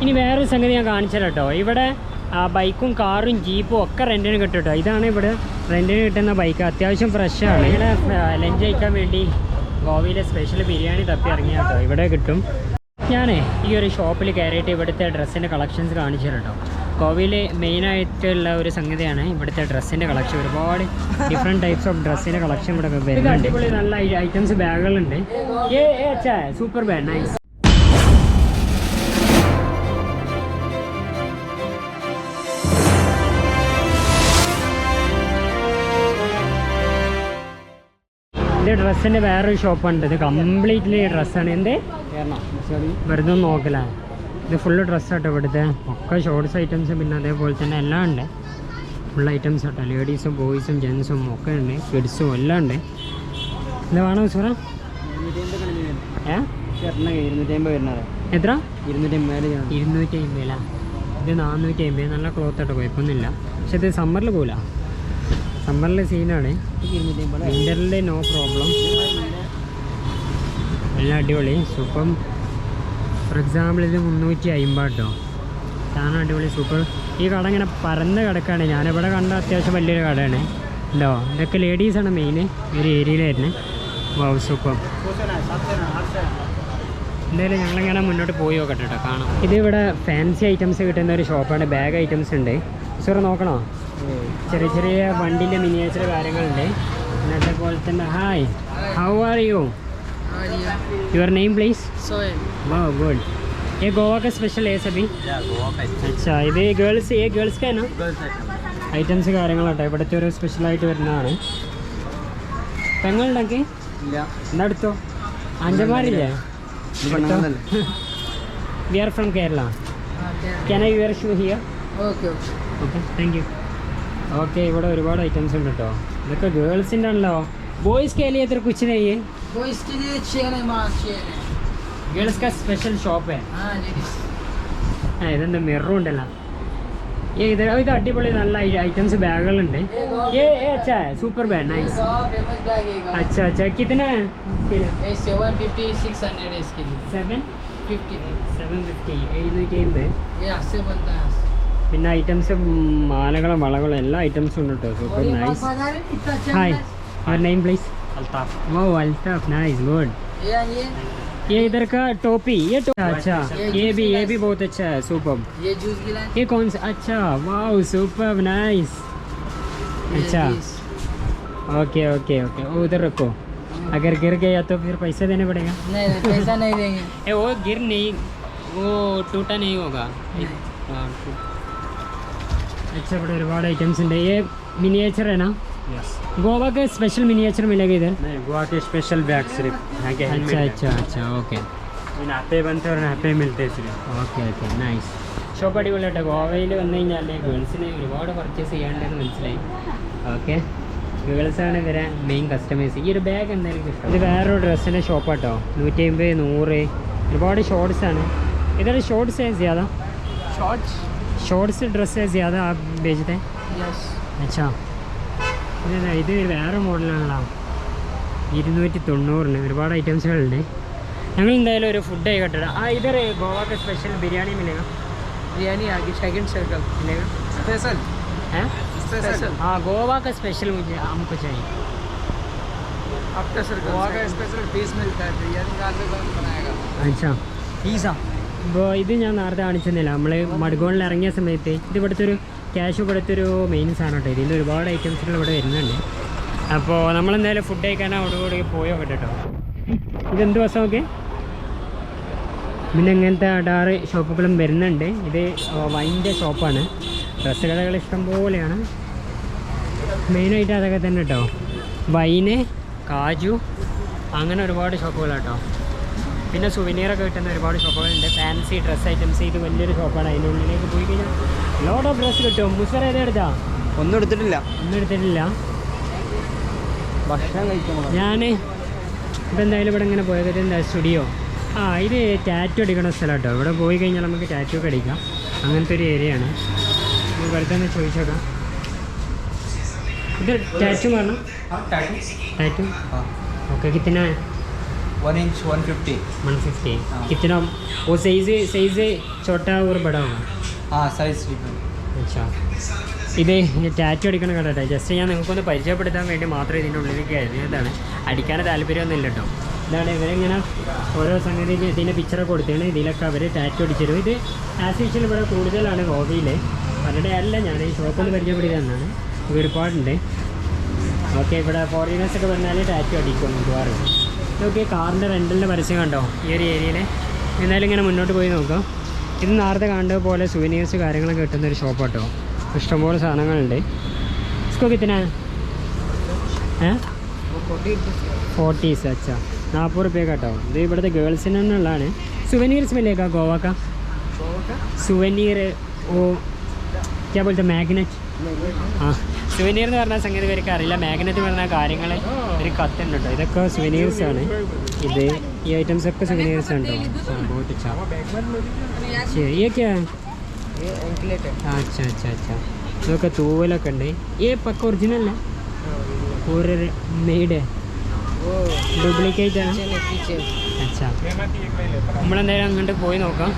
ഇനി വേറൊരു സംഗതി ഞാൻ കാണിച്ചു കേട്ടോ ഇവിടെ ആ, ബൈക്കും കാറും ജീപ്പും ഒക്കെ റെന്റിന് കിട്ടും കേട്ടോ ഇതാണ് ഇവിടെ റെന്റിന് കിട്ടുന്ന ബൈക്ക്. അത്യാവശ്യം ഫ്രഷാണ് ഇവിടെ ലഞ്ച് കഴിക്കാൻ വേണ്ടി ഗോവയിലെ സ്പെഷ്യൽ ബിരിയാണി തപ്പി ഇറങ്ങിയ കേട്ടോ. ഇവിടെ കിട്ടും. ഞാനേ ഈ ഒരു ഷോപ്പിൽ കയറിയിട്ട് ഇവിടുത്തെ ഡ്രസ്സിന്റെ കളക്ഷൻസ് കാണിച്ചു കേട്ടോ ഗോവയിൽ മെയിനായിട്ടുള്ള ഒരു സംഗതിയാണ് ഇവിടുത്തെ ഡ്രസ്സിന്റെ കളക്ഷൻ ഒരുപാട് ഡിഫറെന്റ് ടൈപ്സ് ഓഫ് ഡ്രസ്സിന്റെ കളക്ഷൻ ഇവിടെ വരുന്നുണ്ട്. അടിപൊളി നല്ല ഐറ്റംസ് ബാഗുകളുണ്ട് ഏ ഏ സൂപ്പർ ബാഗ് നൈസ് ഇത് ഡ്രസ്സിന്റെ വേറൊരു ഷോപ്പുണ്ട് ഇത് കംപ്ലീറ്റ്ലി ഡ്രസ്സാണ് എന്ത്? വെറുതെ ഒന്ന് നോക്കല. ഇത് ഫുള്ള് ഡ്രസ്സാട്ടോ ഇവിടുത്തെ. ഒക്കെ ഷോർട്സ് ഐറ്റംസും പിന്നെ അതേപോലെ തന്നെ എല്ലാം ഉണ്ട്. ഫുൾ ഐറ്റംസ് ആട്ടോ. ലേഡീസും ബോയ്സും ജെൻസും ഒക്കെ ഉണ്ട്. കിഡ്സും എല്ലാം ഉണ്ട്. ഇത് വേണോ സുറ എത്ര? ഇരുന്നൂറ്റി അമ്പത് അമ്പതിലാ ഇത് നാനൂറ്റി അമ്പത് നല്ല ക്ലോത്ത് ആട്ടോ. കുഴപ്പമൊന്നുമില്ല. പക്ഷെ ഇത് സമ്മറിൽ പോല സമ്മറിൽ സീനാണ്. വിന്ററിൽ നോ പ്രോബ്ലം എല്ലാം അടിപൊളി. സൂപ്പർ ഫോർ എക്സാമ്പിൾ ഇത് മുന്നൂറ്റി അമ്പത് കേട്ടോ സാധനം അടിപൊളി സൂപ്പർ ഈ കട ഇങ്ങനെ പരന്ന് കിടക്കുകയാണ് ഞാനിവിടെ കണ്ട അത്യാവശ്യം വലിയൊരു കടയാണ്. ഉണ്ടോ ഇതൊക്കെ ലേഡീസാണ് മെയിൻ ഒരു ഏരിയയിലായിരുന്നു വൗ സൂപ്പർ എന്തായാലും ഞങ്ങളിങ്ങനെ മുന്നോട്ട് പോയി നോക്കട്ടെ കേട്ടോ കാണാം. ഇതിവിടെ ഫാൻസി ഐറ്റംസ് കിട്ടുന്ന ഒരു ഷോപ്പാണ് ബാഗ് ഐറ്റംസ് ഉണ്ട്. സോറ നോക്കണോ? ചെറിയ ചെറിയ വണ്ടിൻ്റെ മിനിയേച്ചർ കാര്യങ്ങളുണ്ട് പിന്നെ അതേപോലെ തന്നെ hi how are you your name please सोएल वाह गुड ये गोवा का स्पेशल है सभी अच्छा ഇത് ഗേൾസ് ഏ ഗേൾസ് കാനോ ഐറ്റംസ് കാര്യങ്ങളാട്ടോ ഇവിടുത്തെ ഒരു സ്പെഷ്യലായിട്ട് വരുന്നതാണ് പെങ്ങളുണ്ടെങ്കിൽ ഇല്ല എന്നാ എടുത്തോ അഞ്ചന്മാരില്ലേ we are from Kerala can I your shoe here okay okay okay thank you okay ഇവിടെ ഒരുപാട് ഐറ്റംസ് ഉണ്ട് കേട്ടോ ഇതൊക്കെ ഗേൾസിൻ്റെ ആണല്ലോ ബോയ്സ് के लिए तेरे कुछ नहीं है वो इसके लिए चेन है माँ चेन है गर्ल्स का स्पेशल शॉप है हाँ लेडीज ആ ഇതെന്താ മിററും ഉണ്ടല്ലോ ഏ ഇത് ഇത് അടിപൊളി നല്ല ഐറ്റംസ് ബാഗുകളുണ്ട് ഏ ഏ അച്ഛാ super bag nice famous bag है अच्छा अच्छा कितना है ये सेवन फिफ्टी सिक्स हंड्रेड है इसके लिए സെവൻ फिफ्टी സെവൻ ഫിഫ്റ്റി എഴുന്നൂറ്റി അമ്പത് പിന്നെ ഐറ്റംസ് മാലകളും വളകളും എല്ലാ ഐറ്റംസും ഉണ്ട് കേട്ടോ സൂപ്പർ और ये നൈസ് बाबा है, इतना अच्छा ഹായ് है। और नेम प्लीज अल्ताफ वो अल्ताफ नाइस गुड ये ये ये इधर का टोपी ये टो... अच्छा ये भी ये भी बहुत अच्छा है सुपर ये जूस गिलास ये कौन सा अच्छा वाह सुपर नाइस ये अच्छा जूस। ओके ओके ओके वो उधर रखो अगर गिर गया तो फिर पैसे देने पड़ेगा नहीं नहीं पैसा नहीं देंगे ए वो गिर नहीं वो टूटा नहीं होगा हाँ, टूट- अच्छा बड़े ഒരുപാട് ഐറ്റംസ് ഉണ്ട് ये मिनिएचर है ना गोवा के स्पेशल मिनिएचर मिलेगा इधर नहीं गोवा के स्पेशल बैग सिर्फ यहाँ के अच्छा अच्छा अच्छा ओके यहाँ पे बनते हैं और यहाँ पे मिलते हैं सिर्फ ഓക്കെ ഓക്കെ നൈസ് ഷോപ്പ് അടിപൊളിയായിട്ട് ഗോവയിൽ വന്നു കഴിഞ്ഞാൽ ഗേൾസിന് ഒരുപാട് പർച്ചേസ് ചെയ്യാണ്ടെന്ന് മനസ്സിലായി ഓക്കെ ഗേൾസാണ് ഇവരെ മെയിൻ കസ്റ്റമേഴ്സ് ഈ ഒരു ബാഗ് എന്തായാലും കിട്ടും ഇത് വേറൊരു ഡ്രസ്സിൻ്റെ ഷോപ്പാട്ടോ നൂറ്റി അമ്പത് നൂറ് ഒരുപാട് ഷോർട്സ് ആണ് ഇതൊരു ഷോർട്സ് है ज़्यादा शॉर्ट्स ड्रेसेस ज़्यादा आप भेजते हैं यस अच्छा ഇത് വേറെ മോഡലാണല്ലോ. ഇരുന്നൂറ്റി തൊണ്ണൂറിന് ഒരുപാട് ഐറ്റംസുകളുണ്ട് ഞങ്ങൾ എന്തായാലും ഒരു ഫുഡ് ആയിക്കോട്ടെ ആ ഇതർ ഗോവക്ക് സ്പെഷ്യൽ ബിരിയാണി മിലേഗ ബിരിയാണി ആക്കി സെക്കൻഡ് സർക്കിൾ മിലേഗ സ്പെഷ്യൽ हाँ गोवा का स्पेशल मुझे हमको चाहिए आपका सर गोवा का स्पेशल पीस मिलता है बिरयानी का बनाएगा अच्छा पिज़्ज़ा ഇപ്പോൾ ഇത് ഞാൻ നേരത്തെ കാണിച്ചെന്നില്ല. നമ്മൾ മഡ്ഗോണിൽ ഇറങ്ങിയ സമയത്ത് ഇത് ഇവിടുത്തെ ഒരു ക്യാഷ് ഇവിടുത്തെ ഒരു മെയിൻ സാധനം കേട്ടോ. ഇതിന്റെ ഒരുപാട് ഐറ്റംസുകൾ ഇവിടെ വരുന്നുണ്ട്. അപ്പോൾ നമ്മൾ എന്തായാലും ഫുഡ് കഴിക്കാൻ അവിടെ കൂടി പോയോ കേട്ടോ. ഇതെന്ത് ദിവസം ഓക്കെ പിന്നെ ഇങ്ങനത്തെ അടാറ് ഷോപ്പുകളും വരുന്നുണ്ട്. ഇത് വൈന്റെ ഷോപ്പാണ്. ഡ്രസ്സ് കടകൾ ഇഷ്ടം പോലെയാണ്. മെയിനായിട്ട് അതൊക്കെ തന്നെ കേട്ടോ. വൈന് കാജു അങ്ങനെ ഒരുപാട് ഷോപ്പുകളാട്ടോ പിന്നെ സുവനീറൊക്കെ കിട്ടുന്ന ഒരുപാട് ഷോപ്പുകളുണ്ട്. ഫാൻസി ഡ്രസ് ഐറ്റംസ് ഇത് വലിയൊരു ഷോപ്പാണ്. അതിന്റെ ഉള്ളിലേക്ക് പോയി കഴിഞ്ഞാൽ ലോഡ് ഓഫ് ഡ്രസ്സ് കിട്ടും. മുസറ ഏതാ എടുത്താ? ഒന്നും എടുത്തിട്ടില്ല. ഒന്നും എടുത്തിട്ടില്ല. ഭക്ഷണം കഴിക്കുമ്പോൾ ഞാൻ ഇപ്പം എന്തായാലും ഇവിടെ ഇങ്ങനെ പോയത് എന്താ സ്റ്റുഡിയോ. ആ ഇത് ടാറ്റു അടിക്കണ സ്ഥലം കേട്ടോ ഇവിടെ പോയി കഴിഞ്ഞാൽ നമുക്ക് ടാറ്റു ഒക്കെ അടിക്കാം. അങ്ങനത്തെ ഒരു ഏരിയയാണ്. വെറുതെ ഒന്ന് ചോദിച്ചേക്കാം. ഇത് ടാറ്റു വേണം tattoo. Okay കിത്തന One inch one fifty one fifty हाँ। कितना वो साइज साइज छोटा और बड़ा होगा हाँ साइज डिफरेंट അച്ഛാ ഇത് ടാറ്റു അടിക്കണ കണ്ടോ ജസ്റ്റ് ഞാൻ നിങ്ങൾക്കൊന്ന് പരിചയപ്പെടുത്താൻ വേണ്ടി മാത്രമേ ഇതിൻ്റെ ഉള്ളിലേക്ക് കയറിയതാണ് അടിക്കാൻ താല്പര്യമൊന്നും ഇല്ല കേട്ടോ ഇതാണ് ഇവരിങ്ങനെ ഓരോ സംഗതി ഇതിൻ്റെ പിക്ചറൊക്കെ കൊടുത്തതാണ് ഇതിലൊക്കെ അവർ ടാറ്റു അടിച്ചിരും ഇത് ആസ് യൂഷ്വൽ ഇവിടെ കൂടുതലാണ് ഗോവയിൽ അവരുടെ അല്ല ഞാൻ ഈ ഷോപ്പൊന്ന് പരിചയപ്പെടുത്തിയതാണ് ഇത് ഒരുപാടുണ്ട് ഓക്കെ ഇവിടെ ഫോറിനേഴ്സ് ഒക്കെ വന്നാൽ ടാറ്റു അടിക്കും മിക്കവാറും ഇതൊക്കെ കാറിൻ്റെ റെൻ്റലിൻ്റെ പരസ്യം കണ്ടോ ഈ ഒരു ഏരിയയിൽ എന്നാലും ഇങ്ങനെ മുന്നോട്ട് പോയി നോക്കാം ഇത് നേരത്തെ കണ്ട പോലെ സുവനീഴ്സ് കാര്യങ്ങളൊക്കെ കിട്ടുന്ന ഒരു ഷോപ്പ് കേട്ടോ ഇഷ്ടംപോലെ സാധനങ്ങളുണ്ട് इसको कितना है ഏ ഫോർട്ടീസ് അച്ഛാ നാൽപ്പത് റുപ്യ കേട്ടോ ഇത് ഇവിടുത്തെ ഗേൾസിന് തന്നെ ഉള്ളതാണ് സുവനീർസ് മില്ലേക്കാ ഗോവാക്ക സുവനീർ ഓ ക്യാ പോലത്തെ മാഗ്നറ്റ് ആ സുവനീർ എന്ന് പറഞ്ഞ സംഗതി ഇവർക്ക് അറിയില്ല. മാഗ്നറ്റ് പറഞ്ഞ കാര്യങ്ങൾ ഒരു കത്തുണ്ടോ ഇതൊക്കെ സുവനീർസ് ആണ്. ഇത് ഈ ഐറ്റംസ് ഒക്കെ സുവനീർസ് ഉണ്ടോ ഈയൊക്കെയാ ഇതൊക്കെ തൂവലൊക്കെ ഉണ്ട്. ഈ പക്ക ഒറിജിനൽ അല്ല? ഒരു മെയ്ഡ് ഡ്യൂപ്ലിക്കേറ്റ് ആണ്. അച്ഛാ. നമ്മളെന്തായാലും അങ്ങോട്ട് പോയി നോക്കാം.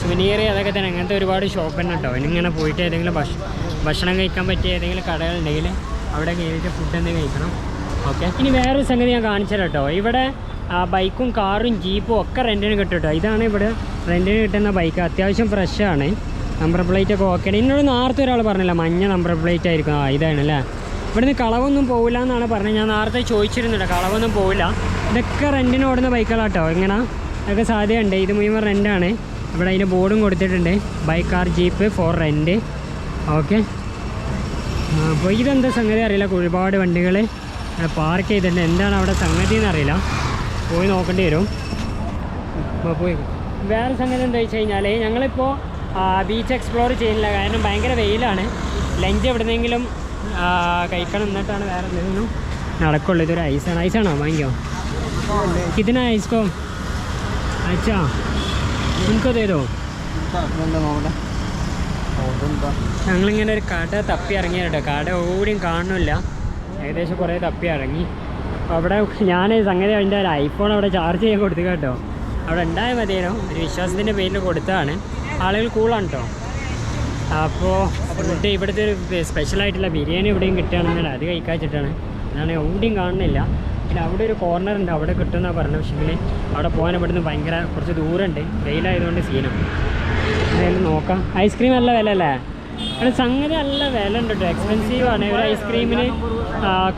സുവനീർ അതൊക്കെ തന്നെ. അങ്ങനത്തെ ഒരുപാട് ഷോപ്പ് തന്നെ കേട്ടോ ഇനിങ്ങനെ പോയിട്ട് ഏതെങ്കിലും ഭക്ഷ ഭക്ഷണം കഴിക്കാൻ പറ്റിയ ഏതെങ്കിലും കടകളുണ്ടെങ്കിൽ അവിടെ കയറിയിട്ട് ഫുഡ് എന്തെങ്കിലും കഴിക്കണം. ഓക്കെ ഇനി വേറൊരു സംഗതി ഞാൻ കാണിച്ചു കേട്ടോ ഇവിടെ ബൈക്കും കാറും ജീപ്പും ഒക്കെ റെന്റിന് കിട്ടും കേട്ടോ ഇതാണ് ഇവിടെ റെന്റിന് കിട്ടുന്ന ബൈക്ക് അത്യാവശ്യം ഫ്രഷാണ് നമ്പർ പ്ലേറ്റ് ഒക്കെ ഓക്കെ ഇന്നോട് നേരത്തെ ഒരാൾ പറഞ്ഞില്ല മഞ്ഞ നമ്പർ പ്ലേറ്റ് ആയിരിക്കും. ആ ഇതാണ് അല്ലേ ഇവിടുന്ന് കളവൊന്നും പോകില്ല എന്നാണ് പറഞ്ഞത്. ഞാൻ നേരത്തെ ചോദിച്ചിരുന്നുണ്ട് കളവൊന്നും പോകില്ല ഇതൊക്കെ റെന്റിന് ഓടുന്ന ബൈക്കുകളാട്ടോ ഇങ്ങനെ അതൊക്കെ സാധ്യതയുണ്ട്. ഇത് മുഴുവൻ റെന്റാണ് ഇവിടെ അതിന്റെ ബോർഡും കൊടുത്തിട്ടുണ്ട്. Bike car jeep for rent okay അപ്പോൾ ഇതെന്താ സംഗതി അറിയില്ല. ഒരുപാട് വണ്ടികൾ പാർക്ക് ചെയ്തിട്ടുണ്ട്. എന്താണ് അവിടെ സംഗതി എന്നറിയില്ല. പോയി നോക്കേണ്ടി വരും. അപ്പോൾ പോയി വേറെ സംഗതി എന്താ വെച്ച് കഴിഞ്ഞാൽ ഞങ്ങളിപ്പോൾ ബീച്ച് എക്സ്പ്ലോർ ചെയ്യുന്നില്ല. കാരണം ഭയങ്കര വെയിലാണ്. ലഞ്ച് എവിടുന്നെങ്കിലും കഴിക്കണം എന്നിട്ടാണ് വേറെ എന്തെങ്കിലും നടക്കുള്ളൂ. ഇതൊരു ഐസാണ്. ഐസാണോ? വാങ്ങിക്കോ. ഇതിനാ ഐസ്കോ അച്ഛാ നമുക്ക് തരുമോ ഞങ്ങളിങ്ങനെ ഒരു കട തപ്പി ഇറങ്ങിയാട്ടോ കട ഓടിയും കാണുന്നില്ല. ഏകദേശം കുറേ തപ്പി ഇറങ്ങി. അവിടെ ഞാൻ സംഗതി അതിന്റെ ഒരു ഐഫോൺ അവിടെ ചാർജ് ചെയ്യാൻ കൊടുത്തു കേട്ടോ. അവിടെ ഉണ്ടായ മതിയോ ഒരു വിശ്വാസത്തിന്റെ പേരിൽ കൊടുത്തതാണ്. ആളുകൾ കൂളാണ് കേട്ടോ. അപ്പോൾ ഫുഡ് ഇവിടുത്തെ ഒരു സ്പെഷ്യലായിട്ടുള്ള ബിരിയാണി ഇവിടെയും കിട്ടുകയാണെന്നാണ്. അത് കഴിക്കാച്ചിട്ടാണ്. അതാണ് എവിടെയും കാണുന്നില്ല. പിന്നെ അവിടെ ഒരു കോർണർ ഉണ്ട്. അവിടെ കിട്ടുന്ന പറഞ്ഞത്. പക്ഷേ അവിടെ പോകാൻ ഇവിടുന്ന് ഭയങ്കര കുറച്ച് ദൂരമുണ്ട്. വെയിലായതുകൊണ്ട് സീനാണ് എന്തായാലും നോക്കാം. ഐസ്ക്രീം നല്ല വില അല്ലേ? അത് സംഗതി നല്ല വില ഉണ്ട് കേട്ടോ എക്സ്പെൻസീവ് ആണ്. ഒരു ഐസ്ക്രീമിന്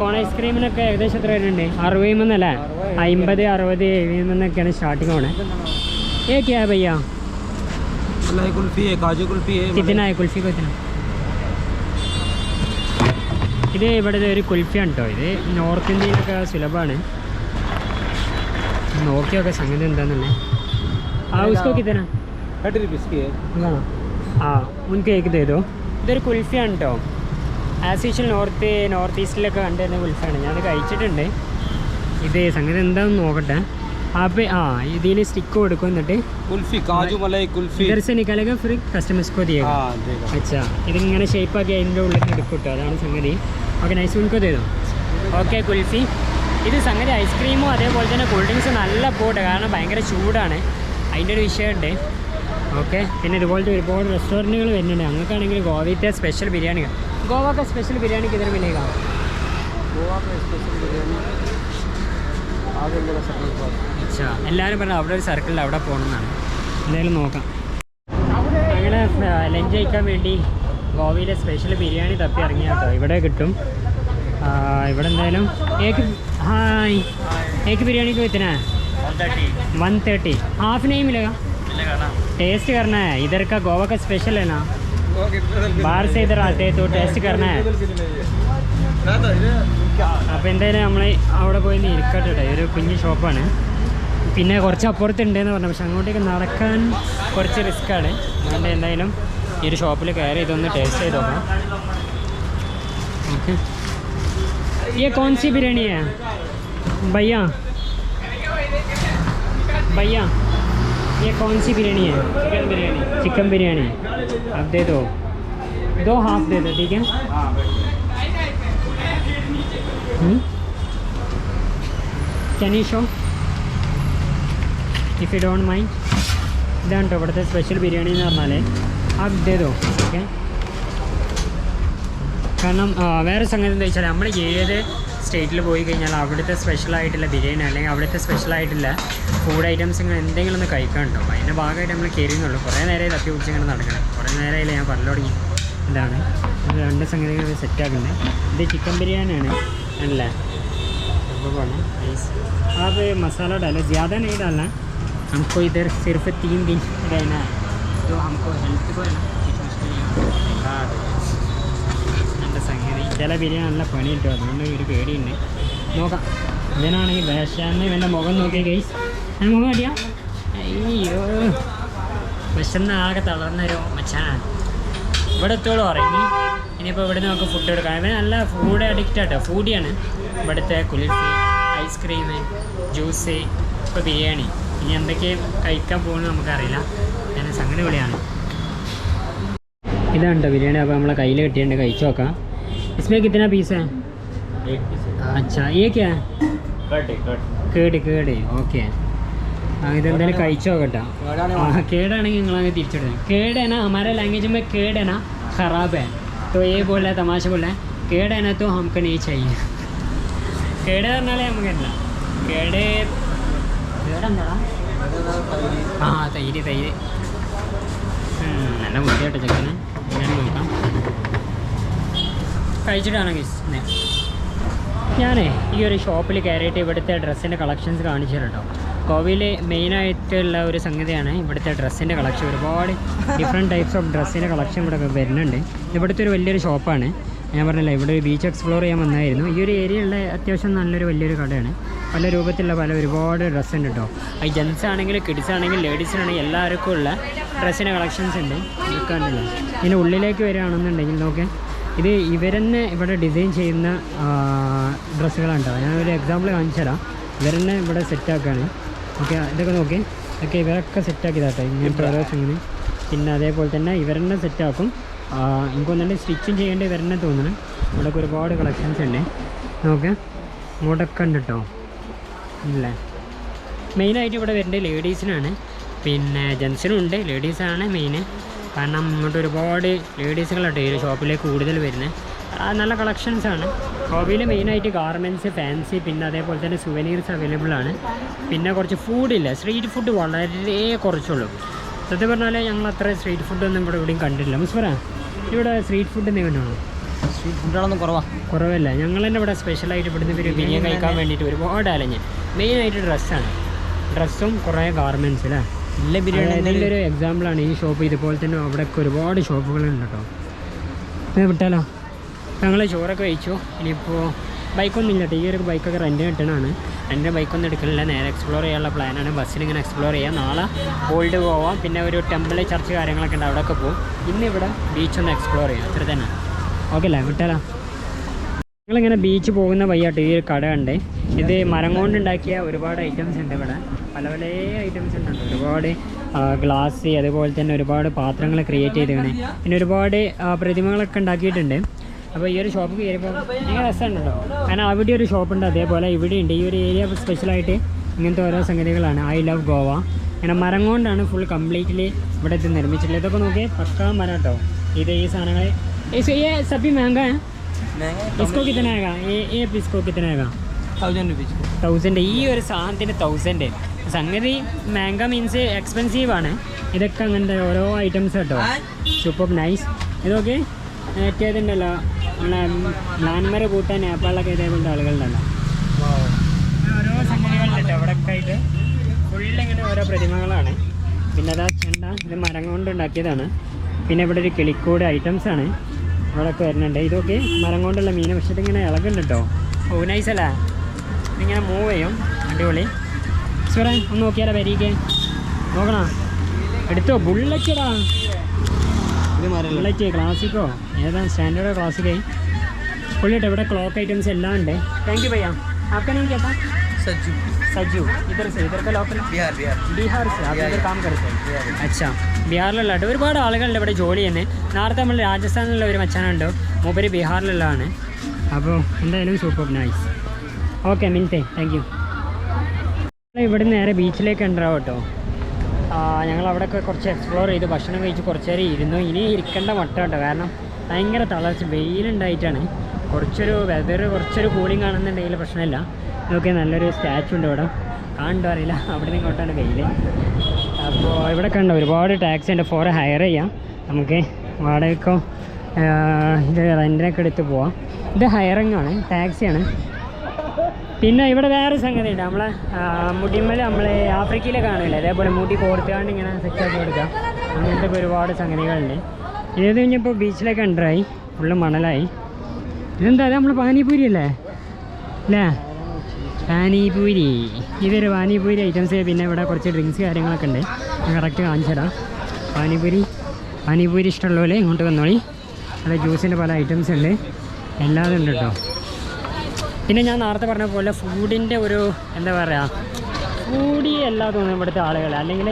കോൺ ഐസ്ക്രീമിനൊക്കെ ഏകദേശം എത്ര വരുന്നുണ്ട്? അറുപതിൽ നിന്നല്ലേ അമ്പത് അറുപത് എഴുപതിൽ നിന്നൊക്കെയാണ് സ്റ്റാർട്ടിംഗ് ആണ് ഏ ക്യാ ഭയ്യ കുൽഫി കുൽഫി കിത്തനായ കുൽഫി കൊത്തനാ ഇത് ഇവിടെ ഒരു കുൽഫിയാണ് കേട്ടോ ഇത് നോർത്ത് ഇന്ത്യയിലൊക്കെ സുലഭമാണ്. നോക്കിയൊക്കെ സംഗതി എന്താണെന്നല്ലേ ആ ഉസ്കോ കിത്തനാ थर्टी रुपीज़ की है ഇതൊരു കുൽഫിയാണ് കേട്ടോ ആസ് യൂഷ്വൽ നോർത്ത് നോർത്ത് ഈസ്റ്റിലൊക്കെ കണ്ടുവരുന്ന കുൽഫിയാണ്. ഞാൻ കഴിച്ചിട്ടുണ്ട്. ഇത് സംഗതി എന്താണെന്ന് നോക്കട്ടെ. അപ്പം ആ ഇതിന് സ്റ്റിക്ക് കൊടുക്കും എന്നിട്ട് കുൽഫി കാജു കുൽഫി. ഫ്രീ കസ്റ്റമേഴ്സ് കോ അച്ഛാ ഇതിങ്ങനെ ഷേപ്പാക്കി അതിന്റെ ഉള്ളിൽ എടുക്കും കേട്ടോ അതാണ് സംഗതി. ഓക്കെ നൈസ് മിൽക്ക് ചെയ്തു ഓക്കെ കുൽഫി. ഇത് സംഗതി ഐസ്ക്രീമും അതേപോലെ തന്നെ കൂൾ ഡ്രിങ്ക്സും നല്ല പോട്ടെ. കാരണം ഭയങ്കര ചൂടാണ്. അതിന്റെ ഒരു വിഷയമുണ്ട്. ഓക്കെ. പിന്നെ ഇതുപോലത്തെ ഒരുപാട് റെസ്റ്റോറന്റുകൾ വരുന്നുണ്ട്. ഞങ്ങൾക്കാണെങ്കിൽ ഗോവയിലത്തെ സ്പെഷ്യൽ ബിരിയാണി ഗോവക്ക് സ്പെഷ്യൽ ബിരിയാണിക്ക് ഇതിന് പിന്നെ കാണാം അച്ഛാ എല്ലാവരും പറഞ്ഞു അവിടെ ഒരു സർക്കിളിൽ അവിടെ പോകണം എന്നാണ് എന്തായാലും നോക്കാം. അങ്ങനെ ലഞ്ച് കഴിക്കാൻ വേണ്ടി ഗോവയിലെ സ്പെഷ്യൽ ബിരിയാണി തപ്പി ഇറങ്ങിയ കേട്ടോ ഇവിടെ കിട്ടും ആ, ഇവിടെ എന്തായാലും ഏക്ക് ഹായ് ഏക്ക് ബിരിയാണിക്ക് कितना है वन थर्टी हाफ नहीं मिलेगा टेस्ट करना है इधर का गोवा का स्पेशल है ना बाहर से इधर आते हैं तो टेस्ट करना है അപ്പോൾ എന്തായാലും നമ്മൾ അവിടെ പോയി ഒന്ന് ഇരിക്കട്ടെ കേട്ടോ ഒരു കുഞ്ഞ് ഷോപ്പാണ് പിന്നെ കുറച്ച് അപ്പുറത്തുണ്ടെന്ന് പറഞ്ഞു പക്ഷെ അങ്ങോട്ടേക്ക് നടക്കാൻ കുറച്ച് റിസ്ക്കാണ് അതുകൊണ്ട് എന്തായാലും ഈ ഒരു ഷോപ്പിൽ കയറി ഇതൊന്ന് ടേസ്റ്റ് ചെയ്ത് നോക്കാം ഓക്കെ ये कौन सी बिरयानी है भैया भैया ये कौन सी बिरयानी है चिकन बिरयानी चिकन बिरयानी अब दे दो दो हाफ दे दो ठीक है हम्म? Can you show if you don't mind ഇതാണ് കേട്ടോ ഇവിടുത്തെ സ്പെഷ്യൽ ബിരിയാണി എന്ന് പറഞ്ഞാൽ ആ ഇതേതോ ഓക്കെ കാരണം ആ, വേറെ സംഗതി എന്താ വെച്ചാൽ നമ്മൾ ഏത് സ്റ്റേറ്റിൽ പോയി കഴിഞ്ഞാൽ അവിടുത്തെ സ്പെഷ്യൽ ആയിട്ടുള്ള ബിരിയാണി അല്ലെങ്കിൽ അവിടുത്തെ സ്പെഷ്യൽ ആയിട്ടുള്ള ഫുഡ് ഐറ്റംസ് ഇങ്ങനെ എന്തെങ്കിലും ഒന്ന് കഴിക്കാൻ ഉണ്ടോ അതിൻ്റെ ഭാഗമായിട്ട് നമ്മൾ കയറിയുന്നുള്ളൂ കുറേ നേരമായി തപ്പി പിടിച്ച് ഇങ്ങനെ നടക്കണം കുറേ നേരമായില്ല ഞാൻ പറഞ്ഞു തുടങ്ങി ഇതാണ് ഇത് രണ്ട് സംഗതികൾ സെറ്റ് ആക്കുന്നത് ഇത് ചിക്കൻ ബിരിയാണിയാണ് അല്ലേ नाइस आप ये मसाला डालो ज़्यादा नहीं डालना हमको इधर सिर्फ तीन दिन रहना है तो हमको हेल्थ को है ना कुछ मुश्किल नहीं होगा। എൻ്റെ സംഗതി ചില ബിരിയാണി നല്ല പണി കിട്ടും അതുകൊണ്ട് ഒരു പേടിയുണ്ട് നോക്കാം ഇവനാണെങ്കിൽ വേഷാന്ന് ഇവൻ്റെ മുഖം നോക്കിയ ഗൈസ് എൻ്റെ മുഖം അടിയാ അയ്യോ വിശന്ന് ആകെ തളർന്നൊരു മച്ചാനാണ് ഇവിടെ എത്തോളം ഉറങ്ങി ഇനിയിപ്പോൾ ഇവിടെ നമുക്ക് ഫുഡ് എടുക്കാം ഇവൻ നല്ല ഫുഡ് അഡിക്റ്റ് ആട്ടോ ഫുഡിയാണ് ഇവിടുത്തെ കുൽഫി ഐസ്ക്രീം ജ്യൂസ് ഇപ്പോൾ ബിരിയാണി ഇനി എന്തൊക്കെ കഴിക്കാൻ പോകുന്നത് നമുക്കറിയില്ല ഞാൻ സംഗതി വിളിയാണ് ഇതാണ് കേട്ടോ ബിരിയാണി അപ്പോൾ നമ്മളെ കയ്യിൽ കിട്ടിയിട്ടുണ്ട് കഴിച്ചു നോക്കാം इसमें कितना पीस है एक पीस अच्छा ये क्या है कट है कट കേട് കേട് ഓക്കെ ആ ഇതെന്തായാലും കഴിച്ചു നോക്കട്ടോ കേടാണ് हाँ केड़ आनेंगे इंग्लैंड तीर्थ केड़ है ना हमारे लैंग्वेज में केड़ है ना ख़राब है तो ये बोल रहा है तमाशा बोल रहा है केड़ है ना तो हमको नहीं चाहिए കേട് പറഞ്ഞാലേ നമുക്കല്ല കേട് കേടെന്താടാ ആ തൈര് തൈര് ഉം, നല്ല ബുദ്ധിയാട്ടോ ചെക്കന് ഞാൻ നോക്കാം. കഴിച്ചിട്ടാണ് ഗീസ് ഞാനേ ഈ ഒരു ഷോപ്പിൽ കയറിയിട്ട് ഇവിടുത്തെ ഡ്രസ്സിന്റെ കളക്ഷൻസ് കാണിച്ചു കേട്ടോ കോവിയിൽ മെയിനായിട്ടുള്ള ഒരു സംഗതിയാണ് ഇവിടുത്തെ ഡ്രസ്സിന്റെ കളക്ഷൻ ഒരുപാട് ഡിഫറെന്റ് ടൈപ്സ് ഓഫ് ഡ്രസ്സിന്റെ കളക്ഷൻ ഇവിടെ വരുന്നുണ്ട്. ഇവിടുത്തെ ഒരു വലിയൊരു ഷോപ്പാണ് ഞാൻ പറഞ്ഞില്ല ഇവിടെ ഒരു ബീച്ച് എക്സ്പ്ലോർ ചെയ്യാൻ വന്നായിരുന്നു. ഈ ഒരു ഏരിയയിലുള്ള അത്യാവശ്യം നല്ലൊരു വലിയൊരു കടയാണ്. പല രൂപത്തിലുള്ള പല ഒരുപാട് ഡ്രസ്സ് ഉണ്ട് കേട്ടോ ഈ ജെൻസ് ആണെങ്കിൽ കിഡ്സ് ആണെങ്കിലും ലേഡീസിനാണെങ്കിൽ എല്ലാവർക്കും ഉള്ള ഡ്രസ്സിന്റെ കളക്ഷൻസ് ഉണ്ട്. നിൽക്കാണ്ടല്ലോ ഇതിന് ഇതിന്റെ ഉള്ളിലേക്ക് വരികയാണെന്നുണ്ടെങ്കിൽ നോക്കേ ഇത് ഇവരെന്നെ ഇവിടെ ഡിസൈൻ ചെയ്യുന്ന ഡ്രസ്സുകളാണ് കേട്ടോ ഞാനൊരു ഒരു എക്സാമ്പിൾ കാണിച്ചു തരാം. ഇവരെന്നെ ഇവിടെ സെറ്റാക്കുകയാണ് ഓക്കെ ഇതൊക്കെ നോക്കി. ഇതൊക്കെ ഇവരൊക്കെ സെറ്റാക്കിയതാട്ടോ ഇങ്ങനത്തെ ഓരോ ഇങ്ങനെ പിന്നെ അതേപോലെ തന്നെ ഇവരെന്നെ സെറ്റാക്കും എനിക്കൊന്നുണ്ട് സ്റ്റിച്ചിങ് സ്റ്റിച്ചും ചെയ്യേണ്ടി ഇവരെന്നെ തോന്നുന്നു ഇവിടെയൊക്കെ ഒരുപാട് കളക്ഷൻസ് ഉണ്ട്. നോക്കെ ഇങ്ങോട്ടൊക്കെ ഉണ്ട് കേട്ടോ ഇല്ലേ? മെയിനായിട്ട് ഇവിടെ വരേണ്ടത് ലേഡീസിനാണ് പിന്നെ ജെൻസിനും ഉണ്ട് ലേഡീസാണ് മെയിന് കാരണം ഇങ്ങോട്ട് ഒരുപാട് ലേഡീസുകളുണ്ട് ഈ ഒരു ഷോപ്പിലേക്ക് കൂടുതൽ വരുന്നത്. നല്ല കളക്ഷൻസാണ് ആണ് ഹോബിയിൽ മെയിനായിട്ട് ഗാർമെന്റ്സ് ഫാൻസി പിന്നെ അതേപോലെ തന്നെ സുവനീർസ് അവൈലബിൾ ആണ് പിന്നെ കുറച്ച് ഫുഡില്ല സ്ട്രീറ്റ് ഫുഡ് വളരെ കുറച്ചുള്ളൂ. സത്യം പറഞ്ഞാൽ ഞങ്ങൾ അത്ര സ്ട്രീറ്റ് ഫുഡൊന്നും ഇവിടെ എവിടെയും കണ്ടിട്ടില്ല. മുസ്ഫറ ഇവിടെ സ്ട്രീറ്റ് ഫുഡ് എന്തെങ്കിലും കണ്ടോ സ്ട്രീറ്റ് ഫുഡുകളൊന്നും കുറവാണ് കുറവല്ല? ഞങ്ങൾ തന്നെ ഇവിടെ സ്പെഷ്യലായിട്ട് ഇവിടുന്ന് ഒരു ബിരിയാണി കഴിക്കാൻ വേണ്ടിയിട്ട് ഒരുപാട് അലഞ്ഞ് മെയിനായിട്ട് ഡ്രസ്സാണ്. ഡ്രസ്സും കുറേ ഗാർമെന്റ്സ് അല്ലേ നല്ല എന്തെങ്കിലും ഒരു എക്സാമ്പിളാണ് ഈ ഷോപ്പ് ഇതുപോലെ തന്നെ അവിടെയൊക്കെ ഒരുപാട് ഷോപ്പുകളുണ്ട് കേട്ടോ വിട്ടാലോ? ഞങ്ങൾ ചോറൊക്കെ കഴിച്ചു. ഇനിയിപ്പോൾ ബൈക്കൊന്നും ഇല്ല ഈ ഒരു ബൈക്കൊക്കെ റെന്റ് കിട്ടണമാണ് എന്റെ ബൈക്കൊന്നും എടുക്കണില്ല. നേരെ എക്സ്പ്ലോർ ചെയ്യാനുള്ള പ്ലാനാണ് ബസ്സിൽ ഇങ്ങനെ എക്സ്പ്ലോർ ചെയ്യാം. നാളെ ഓൾഡ് പോവാം. പിന്നെ ഒരു ടെമ്പിൾ ചർച്ച് കാര്യങ്ങളൊക്കെ ഉണ്ട്. അവിടെയൊക്കെ പോകും ഇന്നിവിടെ ബീച്ചൊന്ന് എക്സ്പ്ലോർ ചെയ്യാം. അത്ര തന്നെ ഓക്കെ അല്ലേ? വിട്ടാലോ? നിങ്ങളിങ്ങനെ ബീച്ച് പോകുന്ന വയ്യാട്ട് ഈ ഒരു കട ഉണ്ട് ഇത് മരം കൊണ്ടുണ്ടാക്കിയ ഒരുപാട് ഐറ്റംസ് ഉണ്ട് ഇവിടെ. പല പല ഐറ്റംസ് ഉണ്ട്. ഒരുപാട് ഗ്ലാസ് അതുപോലെ തന്നെ ഒരുപാട് പാത്രങ്ങൾ ക്രിയേറ്റ് ചെയ്തിങ്ങനെ പിന്നെ ഒരുപാട് പ്രതിമകളൊക്കെ ഉണ്ടാക്കിയിട്ടുണ്ട്. അപ്പോൾ ഈ ഒരു ഷോപ്പ് കയറിയപ്പോൾ ഭയങ്കര രസമുണ്ടല്ലോ. അങ്ങനെ അവിടെ ഒരു ഷോപ്പുണ്ട് അതേപോലെ ഇവിടെയുണ്ട് ഈ ഒരു ഏരിയ സ്പെഷ്യലായിട്ട് ഇങ്ങനത്തെ ഓരോ സംഗതികളാണ്. I love Goa. അങ്ങനെ മരം കൊണ്ടാണ് ഫുൾ കംപ്ലീറ്റ്ലി ഇവിടെ ഇത് നിർമ്മിച്ചിട്ടുള്ളത്. ഇതൊക്കെ നോക്കിയാൽ പക്കാ മരം കേട്ടോ ഇത് ഈ സാധനങ്ങൾ സബി മാങ്ക इसको कितना आएगा ये ये पीस को कितना आएगा തൗസൻഡ് റുപ്പീസ് തൗസൻഡ് ഈ ഒരു സാധനത്തിന് തൗസൻഡ് സംഗതി മാംഗ മീൻസ് എക്സ്പെൻസീവ് ആണ് ഇതൊക്കെ അങ്ങനത്തെ ഓരോ ഐറ്റംസ് കേട്ടോ സൂപ്പർ നൈസ് ഇതൊക്കെ മറ്റേതുണ്ടല്ലോ നമ്മളെ മ്ലാൻമര കൂട്ടാൻ നേപ്പാളിലൊക്കെ ഇതേപോലത്തെ ആളുകളുണ്ടല്ലോ ഓരോ സംഗതികളുണ്ട് കേട്ടോ അവിടെ ഒക്കെ ആയിട്ട് ഫുള്ളിങ്ങനെ ഓരോ പ്രതിമകളാണ് പിന്നെ അതാ ചെണ്ട ഇത് മരം കൊണ്ട് ഉണ്ടാക്കിയതാണ് പിന്നെ ഇവിടെ ഒരു കിളിക്കൂട് ഐറ്റംസ് ആണ് ഇവിടെയൊക്കെ വരുന്നുണ്ട് ഇതൊക്കെ മരം കൊണ്ടുള്ള മീൻ പക്ഷേ ഇതിങ്ങനെ ഇളകുന്നുണ്ട് കേട്ടോ ഓ നൈസ് അല്ലേ ഇതിങ്ങനെ മൂവ് ചെയ്യും അടിപൊളി സുറേ ഒന്ന് നോക്കിയാലോ വരികെ നോക്കണോ എടുത്തോ ബുള്ളറ്റടാ ഇത് മരല്ല ബുള്ളറ്റ് ക്ലാസിക്കോ ഏതാ സ്റ്റാൻഡേർഡോ ക്ലാസിക്കേ പുള്ളിട്ട് ഇവിടെ ക്ലോക്ക് ഐറ്റംസ് എല്ലാം ഉണ്ട് താങ്ക് യു ഭയ്യ आपका नाम क्या था സജ്ജു सज्जू इधर से इधर का लोकल ബിഹാർ ബിഹാർ ബീഹാർ से आप इधर काम करते हैं अच्छा ബീഹാറിലുള്ള ഒരുപാട് ആളുകളുണ്ട് ഇവിടെ ജോലി ചെയ്യുന്നത്. നേരത്തെ നമ്മൾ രാജസ്ഥാനിലുള്ള ഒരു മച്ചാനുണ്ട്. മൂപ്പര് ബീഹാറിലുള്ളതാണ്. അപ്പോൾ എന്തായാലും സൂപ്പർ നൈസ് ഓക്കെ മിൻസേ താങ്ക് യു ഇവിടെ നേരെ ബീച്ചിലേക്ക് ഉണ്ടാവും കേട്ടോ. ഞങ്ങൾ അവിടെയൊക്കെ കുറച്ച് എക്സ്പ്ലോർ ചെയ്ത്. ഭക്ഷണം കഴിച്ച് കുറച്ച് നേരം ഇരുന്നു. ഇനി ഇരിക്കേണ്ട മട്ട കേട്ടോ കാരണം ഭയങ്കര തളർച്ച വെയിലുണ്ടായിട്ടാണ്. കുറച്ചൊരു വെതർ കുറച്ചൊരു കൂളിംഗ് ആണെന്നുണ്ടെങ്കിൽ പ്രശ്നമില്ല. നോക്കി നല്ലൊരു സ്റ്റാച്ചു ഉണ്ട് ഇവിടെ. കാണണ്ടോ അറിയില്ല. അവിടെ നിന്ന് ഇങ്ങോട്ടാണ് കയ്യിൽ അപ്പോൾ ഇവിടെ കണ്ട ഒരുപാട് ടാക്സി ഉണ്ട്. ഫോർ ഹയർ ചെയ്യാം. നമുക്ക് വാടകയ്ക്കോ ഇത് റെന്റിനൊക്കെ എടുത്ത് പോവാം. ഇത് ഹയറിങ്ങാണ് ടാക്സിയാണ് പിന്നെ ഇവിടെ വേറെ സംഗതി ഉണ്ട് നമ്മളെ മുടിമല നമ്മളെ ആഫ്രിക്കയിലെ കാണില്ല അതേപോലെ മുടി കോർത്തുകൊണ്ട് ഇങ്ങനെ സെറ്റാക്കി കൊടുക്കാം അങ്ങനത്തെ ഒരുപാട് സംഗതികളുണ്ട്. ഇത് കഴിഞ്ഞപ്പോൾ ബീച്ചിലേക്ക് എന്ററായി ഫുള്ള് മണലായി. ഇതെന്താ നമ്മൾ പാനിപൂരി അല്ലേ? അല്ലേ? പാനിപൂരി. ഇതൊരു പാനിപൂരി ഐറ്റംസ് പിന്നെ ഇവിടെ കുറച്ച് ഡ്രിങ്ക്സ് കാര്യങ്ങളൊക്കെ ഉണ്ട്. കറക്റ്റ് കാണിച്ചു പാനിപൂരി പാനിപൂരി ഇഷ്ടമുള്ള പോലെ ഇങ്ങോട്ട് വന്നോളി. അത് ജ്യൂസിന്റെ പല ഐറ്റംസ് ഉണ്ട്. എല്ലാതും ഉണ്ട് കേട്ടോ. പിന്നെ ഞാൻ നേരത്തെ പറഞ്ഞ പോലെ ഫുഡിന്റെ ഒരു എന്താ പറയുക ഫുഡി എല്ലാ തോന്നും ഇവിടുത്തെ ആളുകൾ അല്ലെങ്കിൽ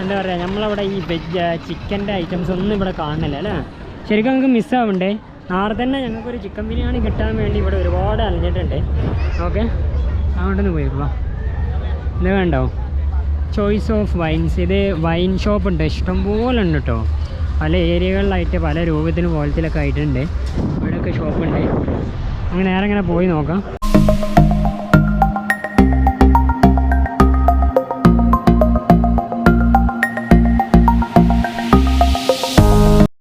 എന്താ പറയുക നമ്മളവിടെ ഈ വെജ് ചിക്കന്റെ ഐറ്റംസ് ഒന്നും ഇവിടെ കാണുന്നില്ല അല്ലേ? ശരിക്കും നമുക്ക് മിസ്സാവുണ്ടേ നാളെ തന്നെ ഞങ്ങൾക്കൊരു ചിക്കൻ ബിരിയാണി കിട്ടാൻ വേണ്ടി ഇവിടെ ഒരുപാട് അലഞ്ഞിട്ടുണ്ട്. ഓക്കെ? അങ്ങോട്ടൊന്ന് പോയിക്കോ ഇത് വേണ്ടോ? ചോയ്സ് ഓഫ് വൈൻസ് ഇത് വൈൻ ഷോപ്പ് ഉണ്ട്. ഇഷ്ടംപോലെ ഉണ്ട് കേട്ടോ പല ഏരിയകളിലായിട്ട് പല രൂപത്തിലും പോലത്തിലൊക്കെ ആയിട്ടുണ്ട്. ഇവിടെയൊക്കെ ഷോപ്പുണ്ട് അങ്ങനെ നേരെ ഇങ്ങനെ പോയി നോക്കാം.